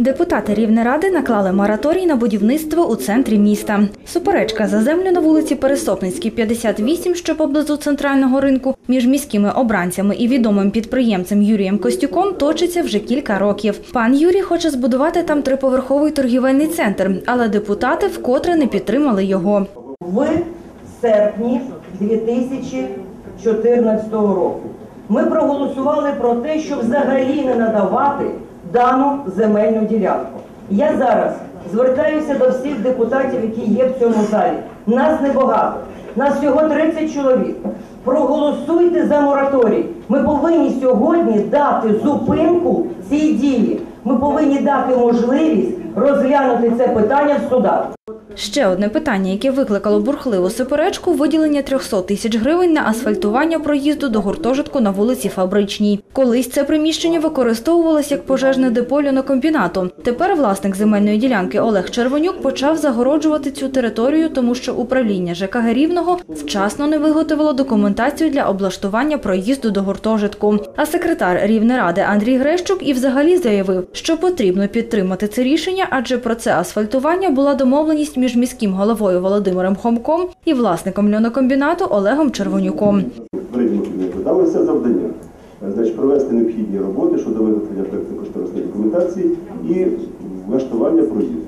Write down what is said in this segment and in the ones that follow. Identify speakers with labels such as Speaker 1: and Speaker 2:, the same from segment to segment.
Speaker 1: Депутати Рівнеради наклали мораторій на будівництво у центрі міста. Суперечка за землю на вулиці Пересопницькій, 58, що поблизу центрального ринку, між міськими обранцями і відомим підприємцем Юрієм Костюком точиться вже кілька років. Пан Юрій хоче збудувати там триповерховий торгівельний центр, але депутати вкотре не підтримали його.
Speaker 2: в серпні 2014 року. Ми проголосували про те, щоб взагалі не надавати дану земельну ділянку. Я зараз звертаюся до всіх депутатів, які є в цьому залі. Нас небагато, нас всього 30 чоловік. Проголосуйте за мораторій. Ми повинні сьогодні дати зупинку цій дії. Ми повинні дати можливість розглянути це питання в судах.
Speaker 1: Ще одне питання, яке викликало бурхливу суперечку – виділення 300 тисяч гривень на асфальтування проїзду до гуртожитку на вулиці Фабричній. Колись це приміщення використовувалось як пожежне депо льонокомбінату. Тепер власник земельної ділянки Олег Червонюк почав загороджувати цю територію, тому що управління ЖКГ Рівного вчасно не виготовило документацію для облаштування проїзду до гуртожитку. А секретар Рівнеради Андрій Грещук і взагалі заявив, що потрібно підтримати це рішення, адже про це асфальтування була домовленість між міським головою Володимиром Хомком і власником льонокомбінату Олегом Червонюком.
Speaker 3: Керівнику далося завдання е, значить, провести необхідні роботи щодо виготовлення проєктно-кошторисної документації і влаштування проїзду.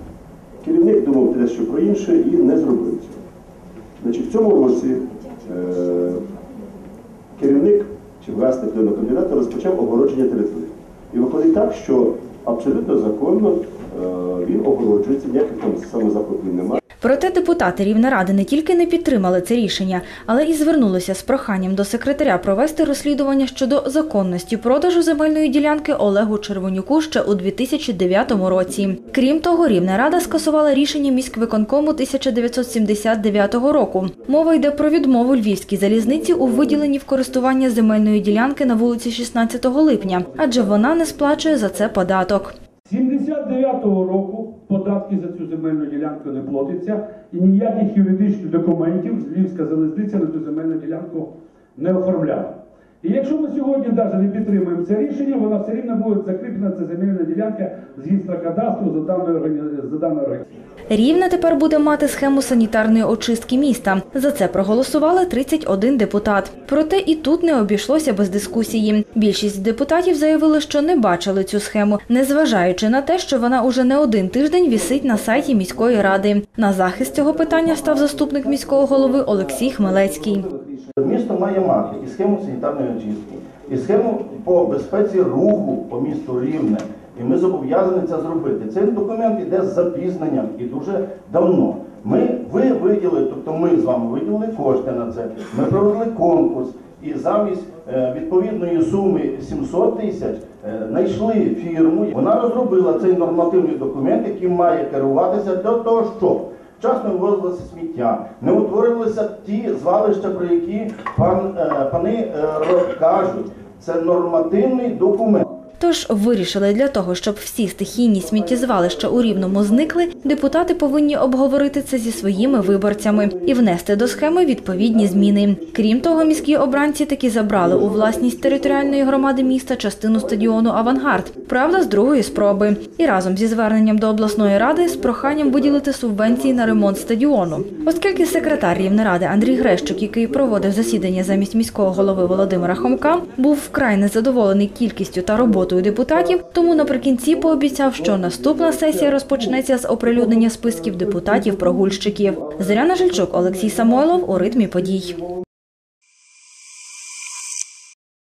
Speaker 3: Керівник думав те, що про інше, і не зробив цього. Значить, в цьому році е, керівник чи власник льонокомбінату розпочав огородження території. І виходить так, що абсолютно законно е, він огороджується, ніяких там самозахоплень немає.
Speaker 1: Проте депутати Рівнеради не тільки не підтримали це рішення, але і звернулися з проханням до секретаря провести розслідування щодо законності продажу земельної ділянки Олегу Червонюку ще у 2009 році. Крім того, Рівнерада скасувала рішення міськвиконкому 1979 року. Мова йде про відмову львівській залізниці у виділенні в користування земельної ділянки на вулиці 16 липня, адже вона не сплачує за це податок.
Speaker 4: 79-го року податки за цю земельну ділянку не платяться і ніяких юридичних документів Львівська залізниця на цю земельну ділянку не оформляла. І якщо ми сьогодні навіть не підтримуємо це рішення, вона все рівно буде закріплена ця земельна ділянка з реєстра кадастру за даною органі- за даною організацією.
Speaker 1: Рівне тепер буде мати схему санітарної очистки міста. За це проголосували 31 депутат. Проте і тут не обійшлося без дискусії. Більшість депутатів заявили, що не бачили цю схему, незважаючи на те, що вона уже не один тиждень вісить на сайті міської ради. На захист цього питання став заступник міського голови Олексій Хмелецький.
Speaker 5: Місто має мати і схему санітарної очистки, і схему по безпеці руху по місту Рівне. І ми зобов'язані це зробити. Цей документ іде з запізненням і дуже давно. Ми ви виділили, тобто ми з вами виділили кошти на це. Ми провели конкурс і замість е, відповідної суми 700 тисяч е, знайшли фірму. Вона розробила цей нормативний документ, який має керуватися для того, щоб вчасно вивозилося сміття, не утворилися ті звалища, про які пан, е, пани е, кажуть. Це нормативний документ.
Speaker 1: Тож вирішили для того, щоб всі стихійні сміттєзвалища у Рівному зникли, депутати повинні обговорити це зі своїми виборцями і внести до схеми відповідні зміни. Крім того, міські обранці таки забрали у власність територіальної громади міста частину стадіону Авангард. Правда, з другої спроби. І разом зі зверненням до обласної ради з проханням виділити субвенції на ремонт стадіону. Оскільки секретар Рівнеради Андрій Грещук, який проводив засідання замість міського голови Володимира Хомка, був вкрай незадоволений кількістю та роботою депутатів, тому наприкінці пообіцяв, що наступна сесія розпочнеться з оприлюднення списків депутатів-прогульщиків. Зоряна Жильчук, Олексій Самойлов у ритмі подій.